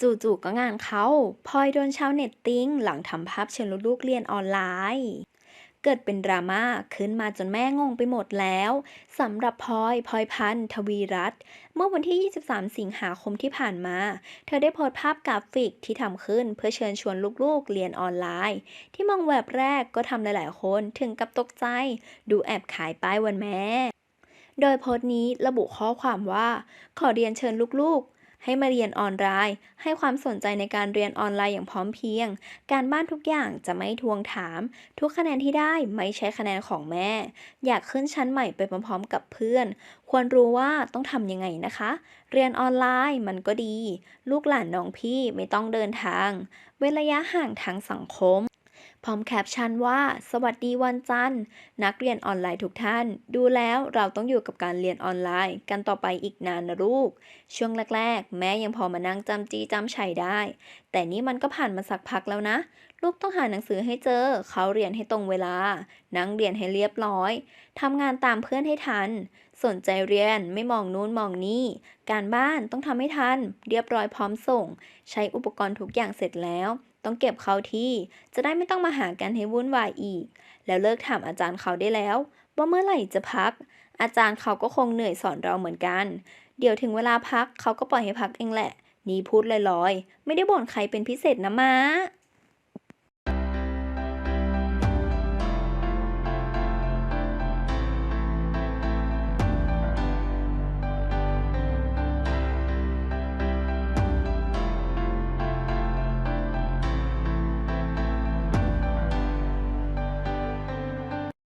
จู่ๆก็งานเขาพลอยโดนชาวเน็ตติ้ง หลังทำภาพเชิญลูกเรียนออนไลน์ เกิดเป็นดราม่าขึ้นมาจนแม่งงไปหมดแล้วสำหรับพลอยพลอยพันธ์ทวีรัตน์เมื่อวันที่ 23 สิงหาคมที่ผ่านมา เธอได้โพสต์ภาพกราฟิกที่ทำขึ้นเพื่อเชิญชวนลูกๆเรียนออนไลน์ ที่มองแวบแรกก็ทำหลายๆคนถึงกับตกใจ ดูแอบขายป้ายวันแม่โดยโพสต์นี้ระบุข้อความว่า ขอเรียนเชิญลูกๆ ให้มาเรียนออนไลน์ ให้ความสนใจในการเรียนออนไลน์อย่างพร้อมเพรียง การบ้านทุกอย่างจะไม่ทวงถาม ทุกคะแนนที่ได้ไม่ใช่คะแนนของแม่ อยากขึ้นชั้นใหม่ไปพร้อมๆกับเพื่อน ควรรู้ว่าต้องทำยังไงนะคะ เรียนออนไลน์มันก็ดี ลูกหลานน้องพี่ไม่ต้องเดินทาง เว้นระยะห่างทางสังคม พร้อมแคปชั่นว่า สวัสดีวันจันทร์ นักเรียนออนไลน์ทุกท่าน ดูแล้วเราต้องอยู่กับการเรียนออนไลน์ กันต่อไปอีกนานนะลูก ช่วงแรกๆ แม่ยังพอมานั่งจำจีจำชัยได้ แต่นี่มันก็ผ่านมาสักพักแล้วนะ ลูกต้องหาหนังสือให้เจอ เขาเรียนให้ตรงเวลา นั่งเรียนให้เรียบร้อยทำงานตามเพื่อนให้ทัน สนใจเรียนไม่มองนู้นมองนี่ การบ้านต้องทำให้ทัน เรียบร้อยพร้อมส่ง ใช้อุปกรณ์ทุกอย่างเสร็จแล้ว ต้องเก็บเขาที่ จะได้ไม่ต้องมาหากันให้วุ่นวายอีก แล้วเลิกถามอาจารย์เขาได้แล้ว ว่าเมื่อไหร่จะพัก อาจารย์เขาก็คงเหนื่อยสอนเราเหมือนกัน เดี๋ยวถึงเวลาพักเขาก็ปล่อยให้พักเองแหละ นี่พูดลอยๆ ไม่ได้บ่นใครเป็นพิเศษนะม้า